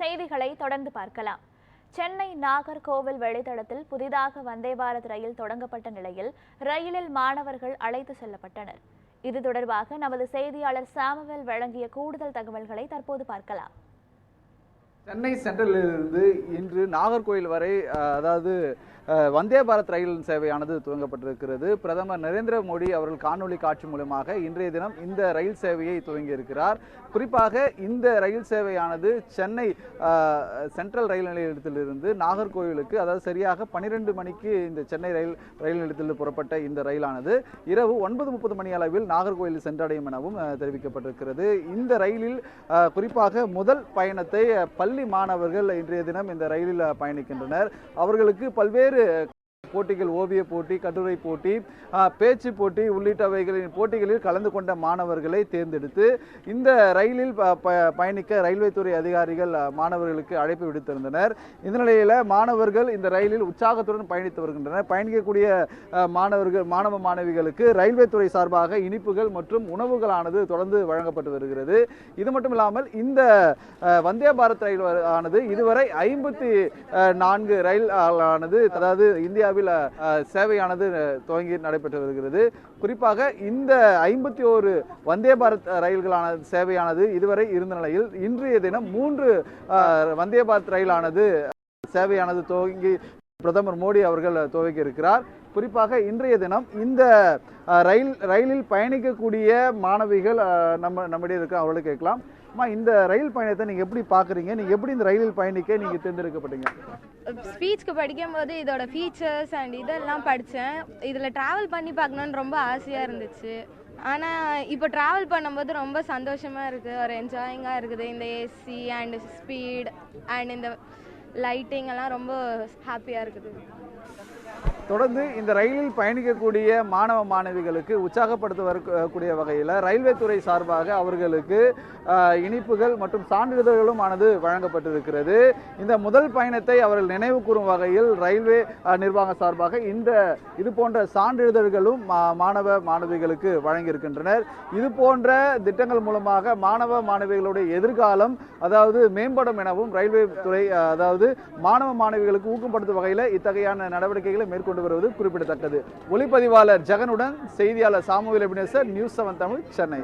செய்திகளை தொடர்ந்து பார்க்கலாம். சென்னை நாகர்கோவில் வழித்தடத்தில் புதிதாக வந்தே பாரத் ரயில் தொடங்கப்பட்ட நிலையில் ரயிலில் மாணவர்கள் அழைத்து செல்லப்பட்டனர். இது தொடர்பாக நமது செய்தியாளர் சாமுவேல் வழங்கிய கூடுதல் தகவல்களை தற்போது பார்க்கலாம். சென்னை சென்ட்ரலிலிருந்து இன்று நாகர்கோவில் வரை அதாவது வந்தே பாரத் ரயில் சேவையானது துவங்கப்பட்டிருக்கிறது. பிரதமர் நரேந்திர மோடி அவர்கள் காணொலி காட்சி மூலமாக இன்றைய தினம் இந்த ரயில் சேவையை துவங்கியிருக்கிறார். குறிப்பாக இந்த ரயில் சேவையானது சென்னை சென்ட்ரல் ரயில் நிலையத்திலிருந்து நாகர்கோவிலுக்கு அதாவது சரியாக பன்னிரெண்டு மணிக்கு இந்த சென்னை ரயில் ரயில் நிலையத்தில் புறப்பட்ட இந்த ரயிலானது இரவு ஒன்பது முப்பது மணி அளவில் நாகர்கோவில் சென்றடையும் எனவும் தெரிவிக்கப்பட்டிருக்கிறது. இந்த ரயிலில் குறிப்பாக முதல் பயணத்தை பள்ளி மாணவர்கள் இன்றைய தினம் இந்த ரயிலில் பயணிக்கின்றனர். அவர்களுக்கு பல்வேறு பேர் போட்டிகள் ஓவிய போட்டி கட்டுரை போட்டி பேச்சு போட்டி உள்ளிட்டவைகளின் போட்டிகளில் கலந்து கொண்ட மாணவர்களை தேர்ந்தெடுத்து இந்த ரயிலில் ப- பயணிக்க ரயில்வே துறை அதிகாரிகள் மாணவர்களுக்கு அழைப்பு விடுத்திருந்தனர். இந்த நிலையில் மாணவர்கள் இந்த ரயிலில் உற்சாகத்துடன் பயணித்து வருகின்றனர். பயணிக்கக்கூடிய மாணவர்கள் மாணவ மாணவிகளுக்கு ரயில்வே துறை சார்பாக இனிப்புகள் மற்றும் உணவுகளானது தொடர்ந்து வழங்கப்பட்டு வருகிறது. இது மட்டும் இல்லாமல் இந்த வந்தே பாரத் ரயில் ஆனது இதுவரை ஐம்பத்தி நான்கு ரயில் ஆனது அதாவது இந்தியாவில் அளவில் சேவையானது துவங்கி நடைபெற்று வருகிறது. குறிப்பாக இந்த ஐம்பத்தி ஓரு வந்தே பாரத் ரயில்களான சேவையானது இதுவரை இருந்த நிலையில் இன்றைய தினம் மூன்று வந்தே பாரத் ரயிலானது சேவையானது துவங்கி பிரதமர் மோடி அவர்கள் துவக்கி இருக்கிறார். குறிப்பாக இன்றைய தினம் இந்த ரயில் ரயிலில் பயணிக்கக்கூடிய மாணவிகள் நம்ம நம்மிடையே இருக்க அவர்களை கேட்கலாம். அம்மா இந்த ரயில் பயணத்தை நீங்கள் எப்படி பார்க்குறீங்க நீங்கள் எப்படி இந்த ரயிலில் பயணிக்க நீங்கள் தேர்ந்தெடுக்கப்பட்டீங்க? ஸ்பீச்சுக்கு படிக்கும்போது இதோட ஃபீச்சர்ஸ் அண்ட் இதெல்லாம் படித்தேன் இதில் ட்ராவல் பண்ணி பார்க்கணுன்னு ரொம்ப ஆசையாக இருந்துச்சு. ஆனால் இப்போ ட்ராவல் பண்ணும்போது ரொம்ப சந்தோஷமாக இருக்குது ஒரு என்ஜாயிங்காக இருக்குது. இந்த ஏசி அண்ட் ஸ்பீட் அண்ட் இந்த லைட்டிங் எல்லாம் ரொம்ப ஹாப்பியாக இருக்குது. தொடர்ந்து இந்த ரயிலில் பயணிக்கக்கூடிய மாணவ மாணவிகளுக்கு உற்சாகப்படுத்த வரக்கூடிய வகையில் ரயில்வே துறை சார்பாக அவர்களுக்கு இனிப்புகள் மற்றும் சான்றிதழ்களும் ஆனது வழங்கப்பட்டிருக்கிறது. இந்த முதல் பயணத்தை அவர்கள் நினைவு கூறும் வகையில் ரயில்வே நிர்வாக நிர்வாகம் சார்பாக இந்த இது போன்ற சான்றிதழ்களும் மா- மாணவ மாணவிகளுக்கு வழங்கியிருக்கின்றனர். இது போன்ற திட்டங்கள் மூலமாக மாணவ மாணவிகளுடைய எதிர்காலம் அதாவது மேம்படும் எனவும் ரயில்வே துறை அதாவது மாணவ மாணவிகளுக்கு ஊக்கப்படுத்தும் வகையில் இத்தகையான நடவடிக்கைகளை மேற்கொண்டு வருவது குறிப்பிடத்தக்கது. ஒளிப்பதிவாளர் ஜெகனுடன் செய்தியாளர் Samuel Ebenezer news seven Tamil Chennai.